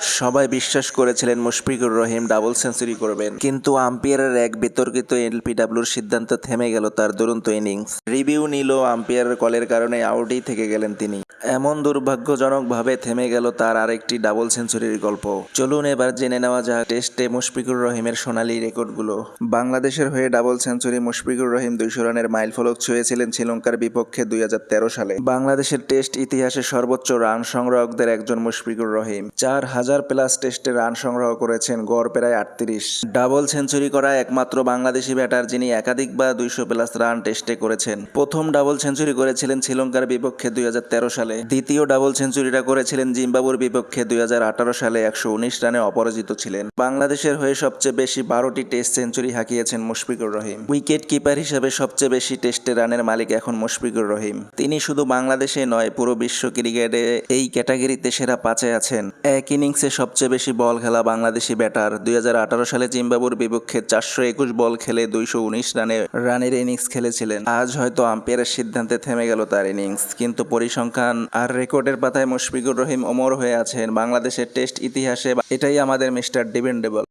সবাই বিশ্বাস করেছিলেন মুশফিকুর রহিম ডাবল সেঞ্চুরি করবেন। কিন্তু আম্পায়ারের এক বিতর্কিত এলপিডাব্লিউর সিদ্ধান্ত থেমে গেল তার দুরন্ত ইনিংস রিভিউ নিল আম্পায়ারের কলের কারণে আউটই থেকে গেলেন তিনি। এমন দুর্ভাগ্যজনকভাবে থেমে গেল তার আরেকটি ডাবল সেঞ্চুরির গল্প। চলুন এবার জেনে নেওয়া যাক টেস্টে মুশফিকুর রহিমের সোনালী রেকর্ডগুলো। বাংলাদেশের হয়ে ডাবল সেঞ্চুরি মুশফিকুর রহিম দুইশো রানের মাইল ফলক ছুঁয়েছিলেন শ্রীলঙ্কার বিপক্ষে দুই হাজার তেরো সালে। বাংলাদেশের টেস্ট ইতিহাসে সর্বোচ্চ রান সংগ্রাহকদের একজন মুশফিকুর রহিম। চার হাজার প্লাস টেস্টে রান সংগ্রহ করেছেন গড় প্রায় আটত্রিশ। ডাবল সেঞ্চুরি করা একমাত্র বাংলাদেশি ব্যাটার যিনি একাধিক বা দুইশো প্লাস রান টেস্টে করেছেন। প্রথম ডাবল সেঞ্চুরি করেছিলেন শ্রীলঙ্কার বিপক্ষে দুই সালে। দ্বিতীয় ডাবল সেঞ্চুরিটা করেছিলেন জিম্বাবুর বিপক্ষে দুই সালে একশো উনিশ রানে অপরাজিত ছিলেন। বাংলাদেশের হয়ে সবচেয়ে বেশি বারোটি টেস্ট সেঞ্চুরি হাঁকিয়েছেন মুশফিকুর রহিম। উইকেট কিপার হিসেবে সবচেয়ে বেশি টেস্টে রানের মালিক এখন মুশফিকুর রহিম। তিনি শুধু বাংলাদেশে নয়, পুরো বিশ্ব ক্রিকেটে এই ক্যাটাগরিতে সেরা পাঁচে আছেন। এক ইনিংসে সবচেয়ে বেশি বল খেলা বাংলাদেশি ব্যাটার। দুই হাজার আঠারো সালে জিম্বাবুর বিপক্ষে চারশো একুশ বল খেলে দুইশো উনিশ রানে রানের ইনিংস খেলেছিলেন। আজ হয়তো আম্পায়ারের সিদ্ধান্তে থেমে গেল তার ইনিংস, কিন্তু পরিসংখ্যান আর রেকর্ডের পাতায় মুশফিকুর রহিম ওমর হয়ে আছেন বাংলাদেশের টেস্ট ইতিহাসে। এটাই আমাদের মিস্টার ডিপেন্ডেবল